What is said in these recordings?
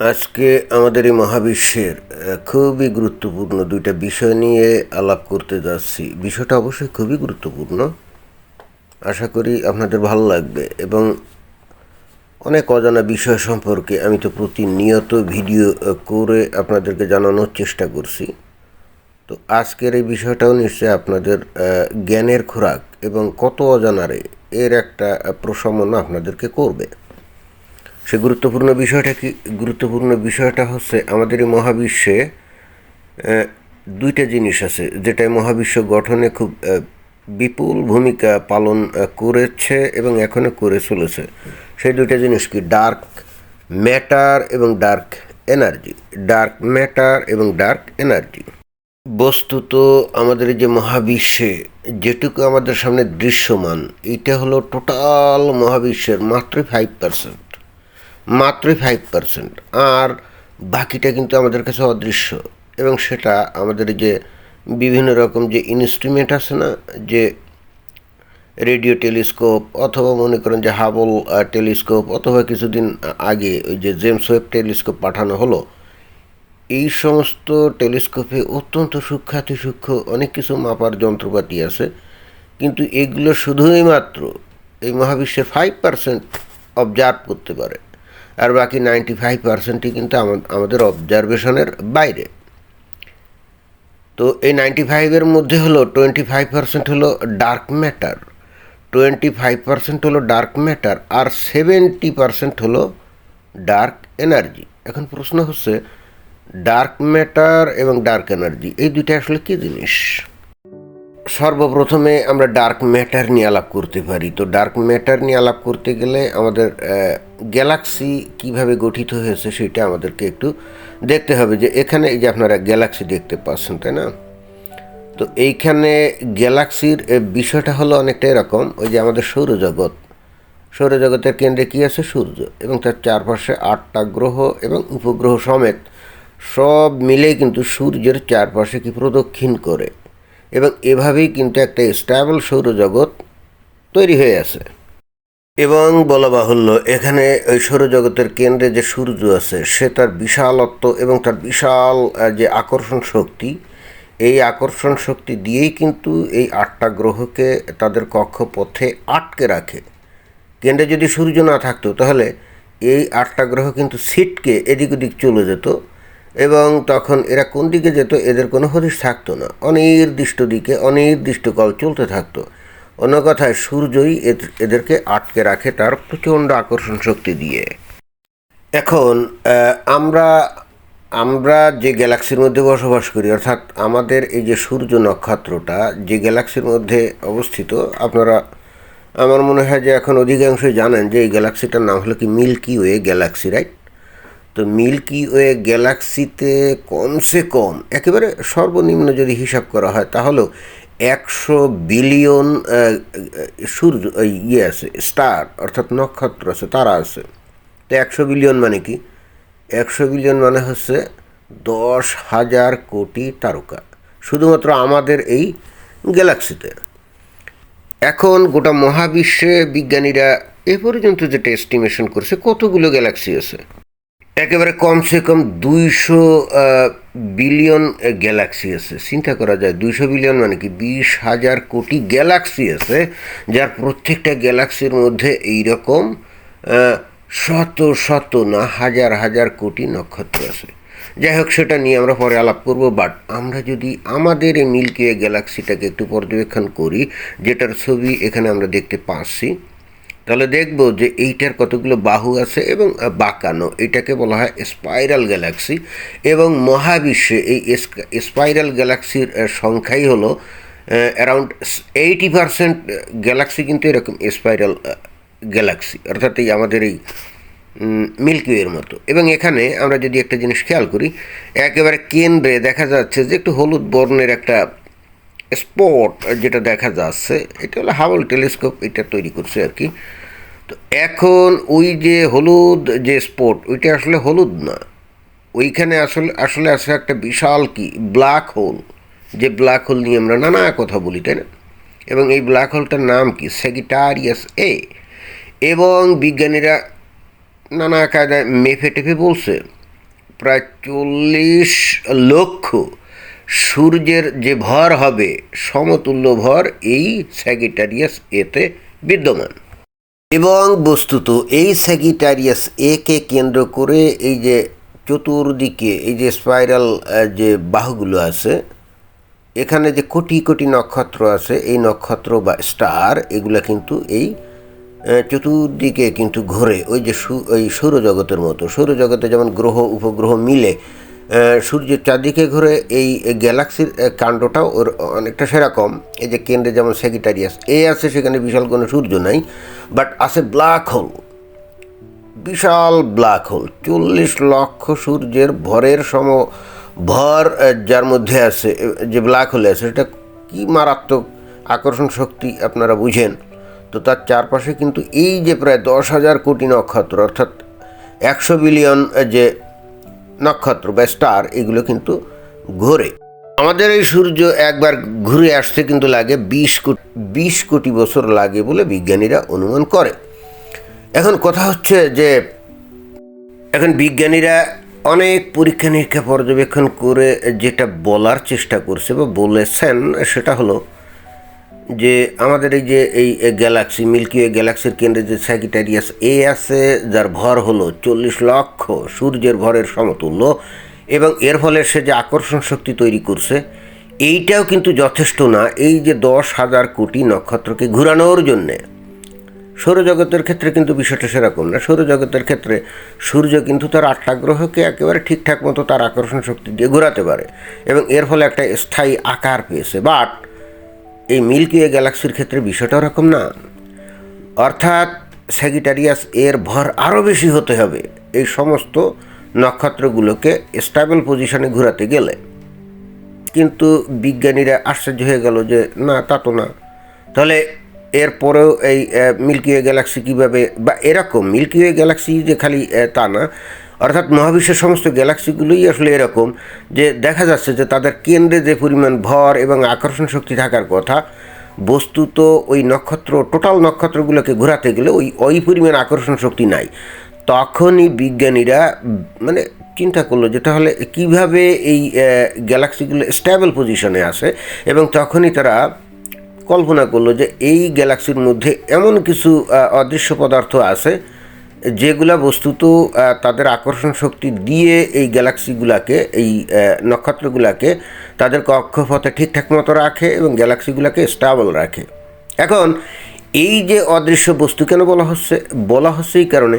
আজকে আমাদের এই মহাবিশ্বের খুবই গুরুত্বপূর্ণ দুইটা বিষয় নিয়ে আলাপ করতে যাচ্ছি। বিষয়টা অবশ্যই খুবই গুরুত্বপূর্ণ। আশা করি আপনাদের ভালো লাগবে এবং অনেক অজানা বিষয় সম্পর্কে আমি তো প্রতিনিয়ত ভিডিও করে আপনাদেরকে জানানোর চেষ্টা করছি। তো আজকের এই বিষয়টাও নিশ্চয়ই আপনাদের জ্ঞানের খোরাক এবং কত অজানারে এর একটা প্রশমন আপনাদেরকে করবে। সে গুরুত্বপূর্ণ বিষয়টা কি? গুরুত্বপূর্ণ বিষয়টা হচ্ছে আমাদের এই মহাবিশ্বে দুইটা জিনিস আছে যেটা মহাবিশ্ব গঠনে খুব বিপুল ভূমিকা পালন করেছে এবং এখনও করে চলেছে। সেই দুইটা জিনিস কি? ডার্ক ম্যাটার এবং ডার্ক এনার্জি। ডার্ক ম্যাটার এবং ডার্ক এনার্জি। বস্তুত আমাদের যে মহাবিশ্বে যেটুকু আমাদের সামনে দৃশ্যমান এটা হলো টোটাল মহাবিশ্বের মাত্র ফাইভ পার্সেন্ট মাত্রই ফাইভ পার্সেন্ট আর বাকিটা কিন্তু আমাদের কাছে অদৃশ্য। এবং সেটা আমাদের যে বিভিন্ন রকম যে ইনস্ট্রুমেন্ট আছে না, যে রেডিও টেলিস্কোপ অথবা মনে করেন যে হাবল টেলিস্কোপ অথবা কিছুদিন আগে ওই যে জেমস ওয়েব টেলিস্কোপ পাঠানো হলো, এই সমস্ত টেলিস্কোপে অত্যন্ত সূক্ষাতি সূক্ষ্ম অনেক কিছু মাপার যন্ত্রপাতি আছে। কিন্তু এগুলো শুধুই মাত্র এই মহাবিশ্বের ফাইভ পার্সেন্ট অবজার্ভ করতে পারে। আর বাকি নাইনটি ফাইভ পার্সেন্টই কিন্তু আমা- আমাদের অবজারভেশনের বাইরে। তো এই নাইনটি ফাইভের মধ্যে হলো টোয়েন্টি ফাইভ পার্সেন্ট হলো dark matter twenty five percent হলো ডার্ক ম্যাটার আর সেভেন্টি পার্সেন্ট হলো ডার্ক এনার্জি এখন প্রশ্ন হচ্ছে ডার্ক ম্যাটার এবং ডার্ক এনার্জি এই দুইটা আসলে কী জিনিস? সর্বপ্রথমে আমরা ডার্ক ম্যাটার নিয়ে আলাপ করতে পারি। তো ডার্ক ম্যাটার নিয়ে আলাপ করতে গেলে আমাদের গ্যালাক্সি কীভাবে গঠিত হয়েছে সেটা আমাদেরকে একটু দেখতে হবে যে এখানে এই যে আপনারা গ্যালাক্সি দেখতে পাচ্ছেন, তাই না? তো এইখানে গ্যালাক্সির বিষয়টা হলো অনেকটা এরকম, ওই যে আমাদের সৌরজগৎ। সৌরজগতের কেন্দ্রে কী আছে? সূর্য। এবং তার চারপাশে আটটা গ্রহ এবং উপগ্রহ সমেত। সব মিলেই কিন্তু সূর্যের চারপাশে কি প্রদক্ষিণ করে। এবং এভাবেই কিন্তু একটা স্ট্যাবল সৌরজগৎ তৈরি হয়ে আছে। এবং বলা বাহুল্য, এখানে ওই সৌরজগতের কেন্দ্রে যে সূর্য আছে, সে তার বিশালত্ব এবং তার বিশাল যে আকর্ষণ শক্তি, এই আকর্ষণ শক্তি দিয়েই কিন্তু এই আটটা গ্রহকে তাদের কক্ষপথে আটকে রাখে। কেন্দ্রে যদি সূর্য না থাকতো, তাহলে এই আটটা গ্রহ কিন্তু সিটকে এদিক ওদিক চলে যেত। এবং তখন এরা কোন দিকে যেত এদের কোনো হদিশ থাকতো না। অনির্দিষ্ট দিকে অনির্দিষ্ট অনির্দিষ্টকাল চলতে থাকতো। অন্য কথায় সূর্যই এদ- এদেরকে আটকে রাখে তার প্রচণ্ড আকর্ষণ শক্তি দিয়ে। এখন আমরা আমরা যে গ্যালাক্সির মধ্যে বসবাস করি, অর্থাৎ আমাদের এই যে সূর্য নক্ষত্রটা যে গ্যালাক্সির মধ্যে অবস্থিত, আপনারা, আমার মনে হয় যে এখন অধিকাংশই জানেন যে এই গ্যালাক্সিটার নাম হলো কি মিল্কি ওয়ে গ্যালাক্সি, রাইট? তো মিল্কি ওয়ে গ্যালাক্সিতে কমসে কম, একেবারে সর্বনিম্ন যদি হিসাব করা হয়, তাহলেও একশো বিলিয়ন সূর্য ইয়ে আছে, স্টার, অর্থাৎ নক্ষত্র আছে, তারা আছে। তো একশো বিলিয়ন মানে কি? একশো বিলিয়ন মানে হচ্ছে দশ হাজার কোটি তারকা, শুধুমাত্র আমাদের এই গ্যালাক্সিতে। এখন গোটা মহাবিশ্বে বিজ্ঞানীরা এ পর্যন্ত যেটা এস্টিমেশন করছে, কতগুলো গ্যালাক্সি আছে? একেবারে কমসে কম দুইশো বিলিয়ন গ্যালাক্সি আছে। চিন্তা করা যায়, দুইশো বিলিয়ন মানে কি? বিশ হাজার কোটি গ্যালাক্সি আছে, যার প্রত্যেকটা গ্যালাক্সির মধ্যে এইরকম শত শত না হাজার হাজার কোটি নক্ষত্র আছে। যাই হোক, সেটা নিয়ে আমরা পরে আলাপ করব বাট আমরা যদি আমাদের এই মিল্কি ওয়ে গ্যালাক্সিটাকে একটু পর্যবেক্ষণ করি, যেটার ছবি এখানে আমরা দেখতে পাচ্ছি তাহলে দেখব যে এইটার কতগুলো বাহু আছে এবং বাঁকানো। এটাকে বলা হয় স্পাইরাল গ্যালাক্সি এবং মহাবিশ্বে এই স্পাইরাল গ্যালাক্সির সংখ্যাই হলো অ্যারাউন্ড এইটি পারসেন্ট গ্যালাক্সি কিন্তু এরকম স্পাইরাল গ্যালাক্সি। অর্থাৎ এই আমাদের এই মিল্কি ওয়ের মতো। এবং এখানে আমরা যদি একটা জিনিস খেয়াল করি, একেবারে কেন্দ্রে দেখা যাচ্ছে যে একটু হলুদ বর্ণের একটা স্পট যেটা দেখা যাচ্ছে, এটা হলো হাবল টেলিস্কোপ এটা তৈরি করছে আর কি। তো এখন ওই যে হলুদ যে স্পট ওইটা আসলে হলুদ না। ওইখানে আসলে আসলে আছে একটা বিশাল কি ব্ল্যাক হোল যে ব্ল্যাক হোল নিয়ে আমরা নানা কথা বলি, তাই না? এবং এই ব্ল্যাক হোলটার নাম কি? সেগিটারিয়াস এ এবং বিজ্ঞানীরা নানা কায়দায় মেফে টেফে বলছে, প্রায় চল্লিশ লক্ষ সূর্যের যে ভর হবে, সমতুল্য ভর এই স্যাগিটারিয়াস এতে বিদ্যমান। এবং বস্তুত এই স্যাগিটারিয়াস একে কেন্দ্র করে এই যে চতুর্দিকে, এই যে স্পাইরাল যে বাহুগুলো আছে, এখানে যে কোটি কোটি নক্ষত্র আছে, এই নক্ষত্র বা স্টার এগুলো কিন্তু এই চতুর্দিকে কিন্তু ঘোরে। ওই যে ওই সৌরজগতের মতো। সৌরজগতে যেমন গ্রহ, উপগ্রহ মিলে সূর্যের চারদিকে ঘুরে এই গ্যালাক্সির কাণ্ডটাও ওর অনেকটা সেরকম এই যে কেন্দ্রে যেমন সেক্রেটারিয়াস এ আছে, সেখানে বিশাল কোনো সূর্য নাই বাট আছে ব্ল্যাক হোল বিশাল ব্ল্যাক হোল চল্লিশ লক্ষ সূর্যের ভরের সম ভর যার মধ্যে আছে যে ব্ল্যাক হোলে আছে, সেটা কি মারাত্মক আকর্ষণ শক্তি আপনারা বুঝেন? তো তার চারপাশে কিন্তু এই যে প্রায় দশ হাজার কোটি নক্ষত্র, অর্থাৎ একশো বিলিয়ন যে নক্ষত্র বা স্টার, এগুলো কিন্তু ঘোরে। আমাদের এই সূর্য একবার ঘুরে আসতে কিন্তু লাগে বিশ কোটি বিশ কোটি বছর লাগে বলে বিজ্ঞানীরা অনুমান করে। এখন কথা হচ্ছে যে, এখন বিজ্ঞানীরা অনেক পরীক্ষা নিরীক্ষা পর্যবেক্ষণ করে যেটা বলার চেষ্টা করছে বা বলেছেন, সেটা হলো যে আমাদের এই যে এই গ্যালাক্সি মিল্কি ওয়ে গ্যালাক্সির কেন্দ্রে যে স্যাগিটারিয়াস এ আছে, যার ভর হলো চল্লিশ লক্ষ সূর্যের ভরের সমতুল্য, এবং এর ফলে সে যে আকর্ষণ শক্তি তৈরি করছে, এইটাও কিন্তু যথেষ্ট না। এই যে দশ হাজার কোটি নক্ষত্রকে ঘুরানোর জন্যে, সৌরজগতের ক্ষেত্রে কিন্তু বিষয়টা সেরকম না। সৌরজগতের ক্ষেত্রে সূর্য কিন্তু তার আটটা গ্রহকে একেবারে ঠিকঠাক মতো তার আকর্ষণ শক্তি দিয়ে ঘোরাতে পারে, এবং এর ফলে একটা স্থায়ী আকার পেয়েছে। বাট এই মিল্কি ওয়ে গ্যালাক্সির ক্ষেত্রে বিষয়টা ওরকম না? অর্থাৎ স্যাগিটারিয়াস এর ভর আরও বেশি হতে হবে। এই সমস্ত নক্ষত্রগুলোকে স্টেবল পজিশনে ঘোরাতে গেলে। কিন্তু বিজ্ঞানীরা আশ্চর্য হয়ে গেল যে, না, তা তো না। তাহলে এরপরেও এই মিল্কি ওয়ে গ্যালাক্সি কীভাবে বা এরকম মিল্কি ওয়ে গ্যালাক্সি যে খালি তা না। অর্থাৎ মহাবিশ্বের সমস্ত গ্যালাক্সিগুলোই আসলে এরকম যে দেখা যাচ্ছে যে তাদের কেন্দ্রে যে পরিমাণ ভর এবং আকর্ষণ শক্তি থাকার কথা, বস্তুত ওই নক্ষত্র টোটাল নক্ষত্রগুলোকে ঘোরাতে গেলে ওই ওই পরিমাণ আকর্ষণ শক্তি নাই। তখনই বিজ্ঞানীরা মানে চিন্তা করল যে তাহলে কীভাবে এই গ্যালাক্সিগুলো স্টেবল পজিশনে আসে এবং তখনই তারা কল্পনা করল যে এই গ্যালাক্সির মধ্যে এমন কিছু অদৃশ্য পদার্থ আছে যেগুলা বস্তুত তাদের আকর্ষণ শক্তি দিয়ে এই গ্যালাক্সিগুলাকে, এই নক্ষত্রগুলাকে তাদের কক্ষপথে ঠিকঠাক মতো রাখে এবং গ্যালাক্সিগুলাকে স্টেবল রাখে। এখন, এই যে অদৃশ্য বস্তু কেন বলা হচ্ছে? বলা হচ্ছে এই কারণে,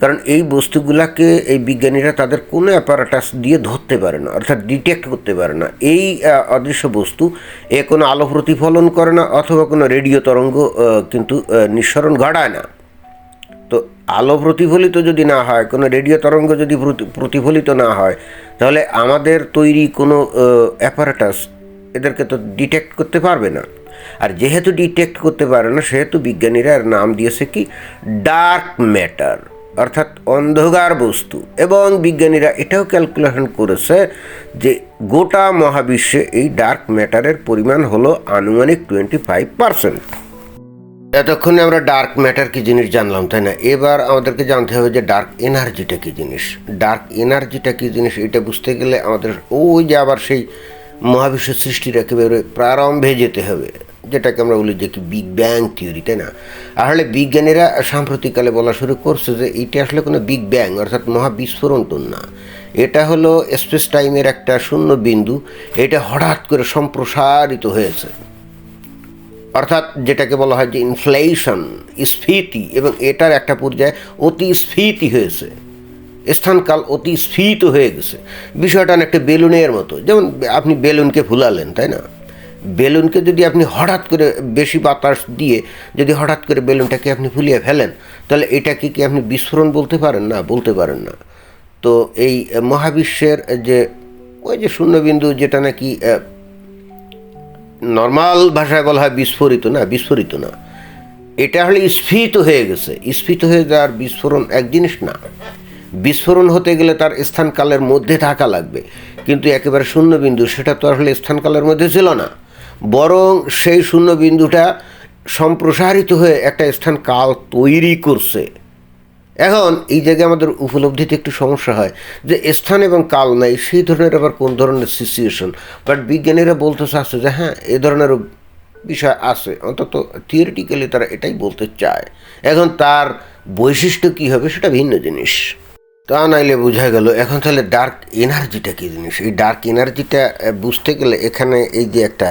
কারণ এই বস্তুগুলাকে এই বিজ্ঞানীরা তাদের কোনো অ্যাপারাটাস দিয়ে ধরতে পারে না, অর্থাৎ ডিটেক্ট করতে পারে না। এই অদৃশ্য বস্তু এ কোনো আলো প্রতিফলন করে না, অথবা কোনো রেডিও তরঙ্গ কিন্তু নিঃসরণ ঘটায় না। তো আলো প্রতিফলিত যদি না হয়, কোনো রেডিও তরঙ্গ যদি প্রতিফলিত না হয়, তাহলে আমাদের তৈরি কোনো অ্যাপারেটাস এদেরকে তো ডিটেক্ট করতে পারবে না। আর যেহেতু ডিটেক্ট করতে পারে না, সেহেতু বিজ্ঞানীরা এর নাম দিয়েছে কি? ডার্ক ম্যাটার অর্থাৎ অন্ধকার বস্তু। এবং বিজ্ঞানীরা এটাও ক্যালকুলেশন করেছে যে গোটা মহাবিশ্বে এই ডার্ক ম্যাটারের পরিমাণ হলো আনুমানিক টোয়েন্টি ফাইভ পার্সেন্ট এতক্ষণে আমরা ডার্ক ম্যাটার কি জিনিস জানলাম, তাই না? এবার আমাদেরকে জানতে হবে যে ডার্ক এনার্জিটা কি জিনিস? ডার্ক এনার্জিটা কি জিনিস? এটা বুঝতে গেলে আমাদের ওই যে আবার সেই মহাবিশ্ব সৃষ্টির একেবারে প্রারম্ভে যেতে হবে, যেটাকে আমরা বলি যে কি বিগ ব্যাং থিওরি তাই না? আসলে বিজ্ঞানীরা সাম্প্রতিককালে বলা শুরু করছে যে এটা আসলে কোনো বিগ ব্যাং অর্থাৎ মহাবিস্ফোরণ তো না। এটা হলো স্পেস টাইমের একটা শূন্য বিন্দু, এটা হঠাৎ করে সম্প্রসারিত হয়েছে। অর্থাৎ যেটাকে বলা হয় যে ইনফ্লেশন স্ফীতি, এবং এটার একটা পর্যায়ে অতি স্ফীতি হয়েছে। স্থানকাল অতি স্ফীত হয়ে গেছে। বিষয়টা অনেকটা বেলুনের মতো। যেমন আপনি বেলুনকে ফুলালেন তাই না? বেলুনকে যদি আপনি হঠাৎ করে বেশি বাতাস দিয়ে যদি হঠাৎ করে বেলুনটাকে আপনি ফুলিয়ে ফেলেন, তাহলে এটাকে কি আপনি বিস্ফোরণ বলতে পারেন? না, বলতে পারেন না। তো এই মহাবিশ্বের যে ওই যে শূন্যবিন্দু যেটা নাকি নর্মাল ভাষায় বলা হয় বিস্ফোরিত না বিস্ফোরিত না। এটা হলে স্ফীত হয়ে গেছে। স্ফীত হয়ে যাওয়ার বিস্ফোরণ এক জিনিস না। বিস্ফোরণ হতে গেলে তার স্থানকালের মধ্যে থাকা লাগবে। কিন্তু একেবারে শূন্যবিন্দু, সেটা তো আসলে স্থানকালের মধ্যে ছিল না। বরং সেই শূন্যবিন্দুটা সম্প্রসারিত হয়ে একটা স্থান কাল তৈরি করছে। এখন এই জায়গায় আমাদের উপলব্ধিতে একটু সমস্যা হয় যে স্থান এবং কাল নাই, সেই ধরনের আবার কোন ধরনের সিচুয়েশন বাট বিজ্ঞানীরা বলতে চাচ্ছে যে হ্যাঁ এ ধরনের বিষয় আছে। অন্তত থিওরিটিক্যালি তারা এটাই বলতে চায়। এখন তার বৈশিষ্ট্য কী হবে সেটা ভিন্ন জিনিস। তা নাইলে বোঝা গেল, এখন তাহলে ডার্ক এনার্জিটা কী জিনিস? এই ডার্ক এনার্জিটা বুঝতে গেলে এখানে এই যে একটা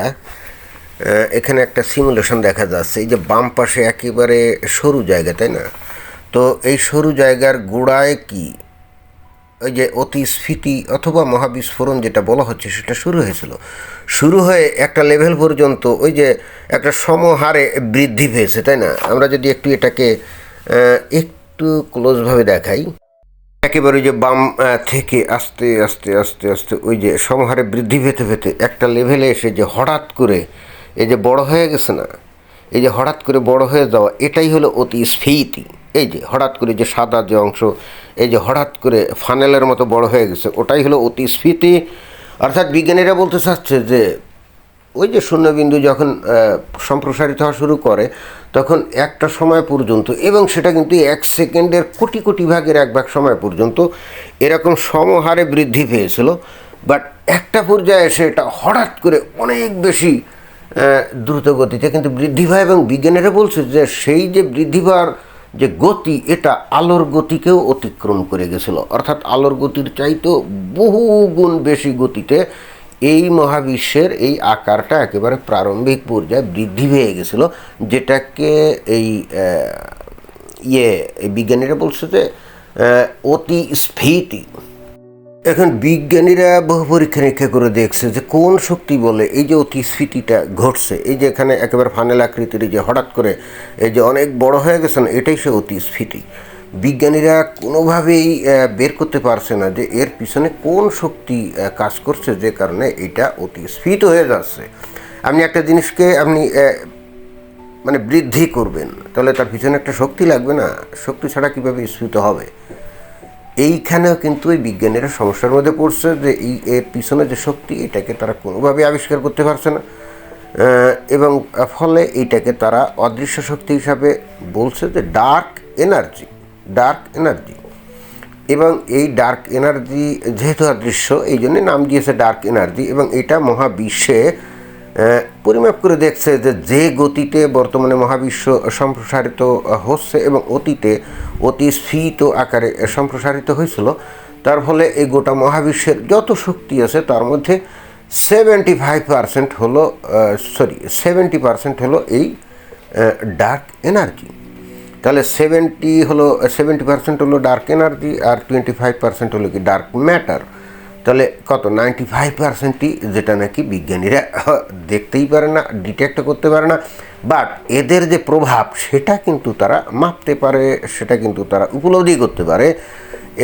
এখানে একটা সিমুলেশন দেখা যাচ্ছে। এই যে বাম পাশে একেবারে সরু জায়গা, তাই না? তো এই সরু জায়গার গোড়ায় কি? ওই যে অতি স্ফীতি অথবা মহাবিস্ফোরণ যেটা বলা হচ্ছে, সেটা শুরু হয়েছিল। শুরু হয়ে একটা লেভেল পর্যন্ত ওই যে একটা সমহারে বৃদ্ধি পেয়েছে, তাই না? আমরা যদি একটু এটাকে একটু ক্লোজভাবে দেখাই। একেবারে যে বাম থেকে আস্তে আস্তে আস্তে আস্তে ওই যে সমহারে বৃদ্ধি পেতে পেতে একটা লেভেলে এসে যে হঠাৎ করে এই যে বড় হয়ে গেছে না? এই যে হঠাৎ করে বড় হয়ে যাওয়া, এটাই হলো অতি স্ফীতি এই যে হঠাৎ করে যে সাদা যে অংশ, এই যে হঠাৎ করে ফানেলের মতো বড় হয়ে গেছে, ওটাই হলো অতি স্ফীতি অর্থাৎ বিজ্ঞানীরা বলতে চাচ্ছে যে, ওই যে শূন্যবিন্দু যখন সম্প্রসারিত হওয়া শুরু করে, তখন একটা সময় পর্যন্ত এবং সেটা কিন্তু এক সেকেন্ডের কোটি কোটি ভাগের এক ভাগ সময় পর্যন্ত এরকম সমহারে বৃদ্ধি পেয়েছিল। বাট একটা পর্যায়ে এসে এটা হঠাৎ করে অনেক বেশি দ্রুত গতিতে কিন্তু বৃদ্ধি পায় এবং বিজ্ঞানীরা বলছে যে সেই যে বৃদ্ধি পাওয়ার যে গতি এটা আলোর গতিকেও অতিক্রম করে গেছিল। অর্থাৎ আলোর গতির চাইতেও বহু গুণ বেশি গতিতে এই মহাবিশ্বের এই আকারটা একেবারে প্রারম্ভিক পর্যায়ে বৃদ্ধি পেয়ে গেছিল, যেটাকে এই ইয়ে বিজ্ঞানীরা বলছে যে অতি স্ফীতি। এখন বিজ্ঞানীরা বহু পরীক্ষা নিরীক্ষা করে দেখছে যে কোন শক্তি বলে এই যে অতিস্ফীতিটা ঘটছে, এই যে এখানে একেবারে ফানেল আকৃতির যে হঠাৎ করে এই যে অনেক বড় হয়ে গেছে না, এটাই সে অতিস্ফীতি। বিজ্ঞানীরা কোনোভাবেই বের করতে পারছে না যে এর পিছনে কোন শক্তি কাজ করছে যে কারণে এটা অতিস্ফীত হয়ে যাচ্ছে। আপনি একটা জিনিসকে আপনি মানে বৃদ্ধি করবেন, তাহলে তার পিছনে একটা শক্তি লাগবে না। শক্তি ছাড়া কীভাবে স্ফীত হবে? এইখানেও কিন্তু এই বিজ্ঞানীরা সমস্যার মধ্যে পড়ছে যে এই, এর পিছনে যে শক্তি, এটাকে তারা কোনোভাবে আবিষ্কার করতে পারছে না। এবং ফলে এইটাকে তারা অদৃশ্য শক্তি হিসাবে বলছে যে ডার্ক এনার্জি ডার্ক এনার্জি। এবং এই ডার্ক এনার্জি যেহেতু অদৃশ্য, এই জন্যে নাম দিয়েছে ডার্ক এনার্জি। এবং এটা মহাবিশ্বে পরিমাপ করে দেখছে যে যে গতিতে বর্তমানে মহাবিশ্ব সম্প্রসারিত হচ্ছে এবং অতীতে অতি স্ফীত আকারে সম্প্রসারিত হয়েছিল, তার ফলে এই গোটা মহাবিশ্বের যত শক্তি আছে তার মধ্যে সেভেন্টি ফাইভ পার্সেন্ট হলো সরি সেভেন্টি পার্সেন্ট হলো এই ডার্ক এনার্জি তাহলে সেভেন্টি হলো সেভেন্টি পার্সেন্ট হলো ডার্ক এনার্জি আর টোয়েন্টি ফাইভ পার্সেন্ট হলো কি ডার্ক ম্যাটার তাহলে কত? নাইনটি ফাইভ পার্সেন্টই যেটা নাকি বিজ্ঞানীরা দেখতেই পারে না ডিটেক্ট করতে পারে না। বাট এদের যে প্রভাব, সেটা কিন্তু তারা মাপতে পারে, সেটা কিন্তু তারা উপলব্ধি করতে পারে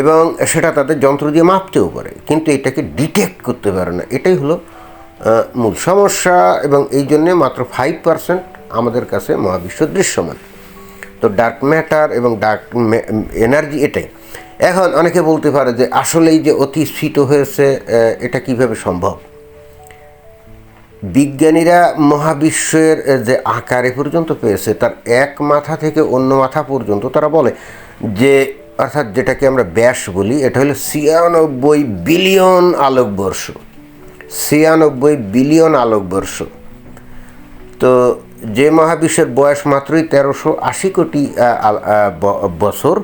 এবং সেটা তাদের যন্ত্র দিয়ে মাপতেও পারে। কিন্তু এটাকে ডিটেক্ট করতে পারে না। এটাই হলো মূল সমস্যা এবং এই জন্যে মাত্র ফাইভ পার্সেন্ট আমাদের কাছে মহাবিশ্ব দৃশ্যমান। তো ডার্ক ম্যাটার এবং ডার্ক এনার্জি এটাই। এখন অনেকে বলতে পারে যে আসলেই যে অতি স্ফীত হয়েছে এটা কীভাবে সম্ভব? বিজ্ঞানীরা মহাবিশ্বের যে আকারে পর্যন্ত পেয়েছে, তার এক মাথা থেকে অন্য মাথা পর্যন্ত তারা বলে যে, অর্থাৎ যেটাকে আমরা ব্যাস বলি, এটা হলো ছিয়ানব্বই বিলিয়ন আলোকবর্ষ। ছিয়ানব্বই বিলিয়ন আলোকবর্ষ। তো যে মহাবিশ্বের বয়স মাত্রই তেরোশো আশি কোটি বছর,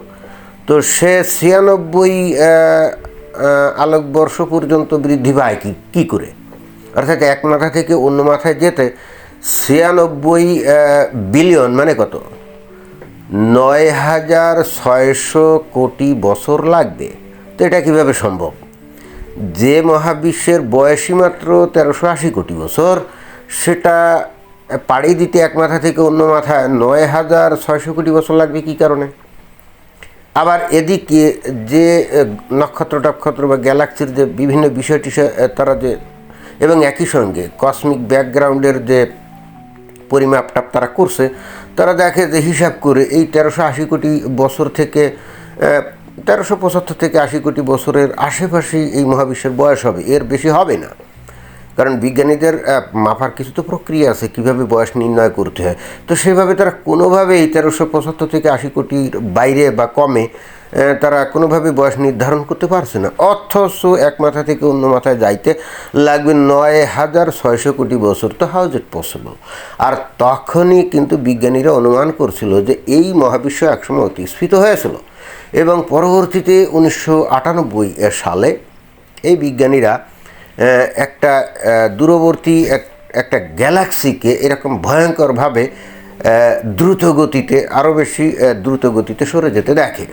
তো সে ছিয়ানব্বই আলোকবর্ষ পর্যন্ত বৃদ্ধি পায় কি, কী করে? অর্থাৎ এক মাথা থেকে অন্য মাথায় যেতে ছিয়ানব্বই বিলিয়ন মানে কত? নয় হাজার ছয়শো কোটি বছর লাগবে। তো এটা কীভাবে সম্ভব? যে মহাবিশ্বের বয়সই মাত্র তেরোশো আশি কোটি বছর, সেটা পাড়ি দিতে এক মাথা থেকে অন্য মাথায় নয় হাজার ছয়শো কোটি বছর লাগবে কী কারণে? আবার এদিকে যে নক্ষত্র টক্ষত্র বা গ্যালাক্সির যে বিভিন্ন বিষয় টিষয় তারা যে, এবং একই সঙ্গে কসমিক ব্যাকগ্রাউন্ডের যে পরিমাপটা তারা করছে, তারা দেখে যে হিসাব করে এই তেরোশো আশি কোটি বছর থেকে তেরোশো পঁচাত্তর থেকে আশি কোটি বছরের আশেপাশেই এই মহাবিশ্বের বয়স হবে। এর বেশি হবে না। কারণ বিজ্ঞানীদের মাপার কিছু তো প্রক্রিয়া আছে, কীভাবে বয়স নির্ণয় করতে হয়। তো সেভাবে তারা কোনোভাবেই তেরোশো পঁচাত্তর থেকে আশি কোটির বাইরে বা কমে তারা কোনোভাবে বয়স নির্ধারণ করতে পারছে না। অথচ এক মাথা থেকে অন্য মাথায় যাইতে লাগবে নয় হাজার ছয়শো কোটি বছর। তো হাউ ইট পসিবল আর তখনই কিন্তু বিজ্ঞানীরা অনুমান করছিল যে এই মহাবিশ্ব একসময় অতি স্ফীত হয়েছিল এবং পরবর্তীতে উনিশশো আটানব্বই সালে এই বিজ্ঞানীরা একটা দূরবর্তী এক- একটা গ্যালাক্সিকে এরকম ভয়ঙ্করভাবে দ্রুত গতিতে আরও বেশি দ্রুত গতিতে সরে যেতে দেখে।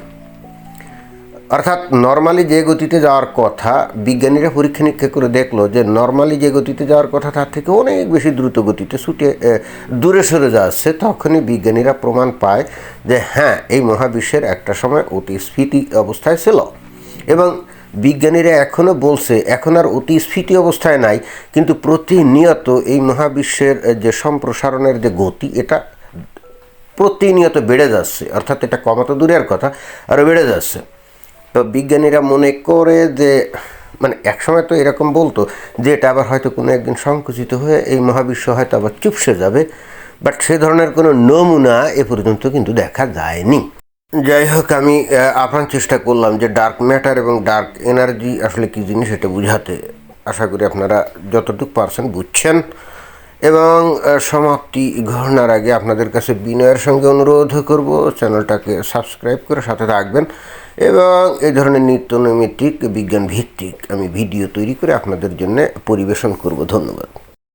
অর্থাৎ নর্মালি যে গতিতে যাওয়ার কথা, বিজ্ঞানীরা পরীক্ষা নিরীক্ষা করে দেখল যে নর্মালি যে গতিতে যাওয়ার কথা, তার থেকে অনেক বেশি দ্রুত গতিতে ছুটে দূরে সরে যাচ্ছে। তখনই বিজ্ঞানীরা প্রমাণ পায় যে হ্যাঁ এই মহাবিশ্বের একটা সময় অতি স্ফীতি অবস্থায় ছিল। এবং বিজ্ঞানীরা এখনও বলছে, এখন আর অতি স্ফীতি অবস্থায় নাই, কিন্তু প্রতিনিয়ত এই মহাবিশ্বের যে সম্প্রসারণের যে গতি, এটা প্রতিনিয়ত বেড়ে যাচ্ছে। অর্থাৎ এটা কমাতো দূরের কথা, আরও বেড়ে যাচ্ছে। তো বিজ্ঞানীরা মনে করে যে মানে একসময় তো এরকম বলতো যে, এটা আবার হয়তো কোনো একদিন সংকুচিত হয়ে এই মহাবিশ্ব হয়তো আবার চুপসে যাবে, বাট সে ধরনের কোনো নমুনা এ পর্যন্ত কিন্তু দেখা যায়নি। যাই হোক, আমি আপ্রাণ চেষ্টা করলাম যে ডার্ক ম্যাটার এবং ডার্ক এনার্জি আসলে কী জিনিস এটা বুঝাতে। আশা করি আপনারা যতটুকু পারছেন বুঝছেন। এবং সমাপ্তি ঘটনার আগে আপনাদের কাছে বিনয়ের সঙ্গে অনুরোধ করব, চ্যানেলটাকে সাবস্ক্রাইব করে সাথে রাখবেন এবং এই ধরনের নিত্য নৈমিত্তিক, বিজ্ঞান ভিত্তিক আমি ভিডিও তৈরি করে আপনাদের জন্য পরিবেশন করব। ধন্যবাদ।